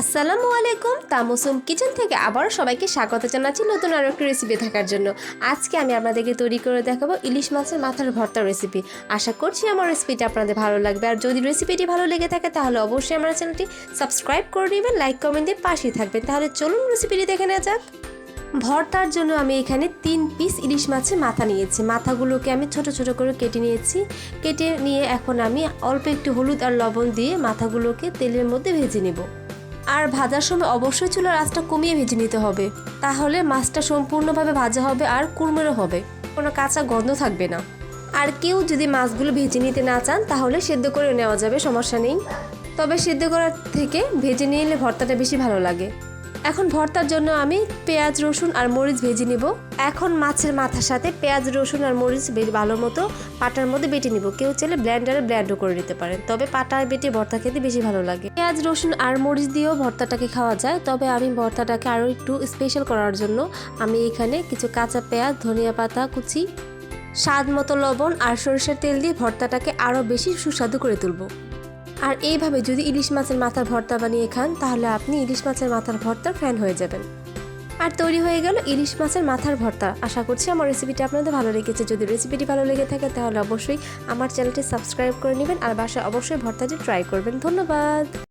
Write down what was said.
আসসালামু আলাইকুম, তামুসুম কিচেন থেকে আবারও সবাইকে স্বাগত জানাচ্ছি নতুন আরও একটি রেসিপি থাকার জন্য। আজকে আমি আপনাদেরকে তৈরি করে দেখাবো ইলিশ মাছের মাথার ভর্তা রেসিপি আশা করছি আমার রেসিপিটা আপনাদের ভালো লাগবে। আর যদি রেসিপিটি ভালো লেগে থাকে, তাহলে অবশ্যই আমার চ্যানেলটি সাবস্ক্রাইব করে নেবেন লাইক কমেন্ট দিয়ে পাশেই থাকবেন। তাহলে চলুন রেসিপিটি দেখে নেওয়া যাক। ভর্তার জন্য আমি এখানে তিন পিস ইলিশ মাছের মাথা নিয়েছি। মাথাগুলোকে আমি ছোট ছোট করে কেটে নিয়েছি। কেটে নিয়ে এখন আমি অল্প একটু হলুদ আর লবণ দিয়ে মাথাগুলোকে তেলের মধ্যে ভেজে নেব। আর ভাজার সময় অবশ্যই চুলার আঁচটা কমিয়ে ভেজে নিতে হবে। তাহলে মাছটা সম্পূর্ণভাবে ভাজা হবে আর কুড়মেরও হবে। কোনো কাঁচা গন্ধ থাকবে না। আর কেউ যদি মাছগুলো ভেজে নিতে না চান, তাহলে সেদ্ধ করে নেওয়া যাবে, সমস্যা নেই। তবে সেদ্ধ করার থেকে ভেজে নিয়ে এলে ভর্তাটা বেশি ভালো লাগে। এখন ভর্তার জন্য আমি পেঁয়াজ, রসুন আর মরিচ ভেজে নিব। এখন মাছের মাথার সাথে পেঁয়াজ, রসুন আর মরিচ বেশ ভালো মতো পাটার মধ্যে বেটে নিব। কেউ চাইলে ব্ল্যান্ডারে ব্ল্যান্ডও করে নিতে পারেন, তবে পাটায় বেটে ভর্তা খেতে বেশি ভালো লাগে। পেঁয়াজ, রসুন আর মরিচ দিয়েও ভর্তাটাকে খাওয়া যায়, তবে আমি ভর্তাটাকে আরও একটু স্পেশাল করার জন্য আমি এখানে কিছু কাঁচা পেঁয়াজ, ধনিয়া পাতা, কুচি, স্বাদ মতো লবণ আর সরিষার তেল দিয়ে ভর্তাটাকে আরও বেশি সুস্বাদু করে তুলব। আর এইভাবে যদি ইলিশ মাছের মাথার ভর্তা বানিয়ে খান, তাহলে আপনি ইলিশ মাছের মাথার ভর্তার ফ্যান হয়ে যাবেন। আর তৈরি হয়ে গেল ইলিশ মাছের মাথার ভর্তা। আশা করছি আমার রেসিপিটি আপনাদের ভালো লেগেছে। যদি রেসিপিটি ভালো লেগে থাকে, তাহলে অবশ্যই আমার চ্যানেলটি সাবস্ক্রাইব করে নেবেন। আর বাসায় অবশ্যই ভর্তাটি ট্রাই করবেন। ধন্যবাদ!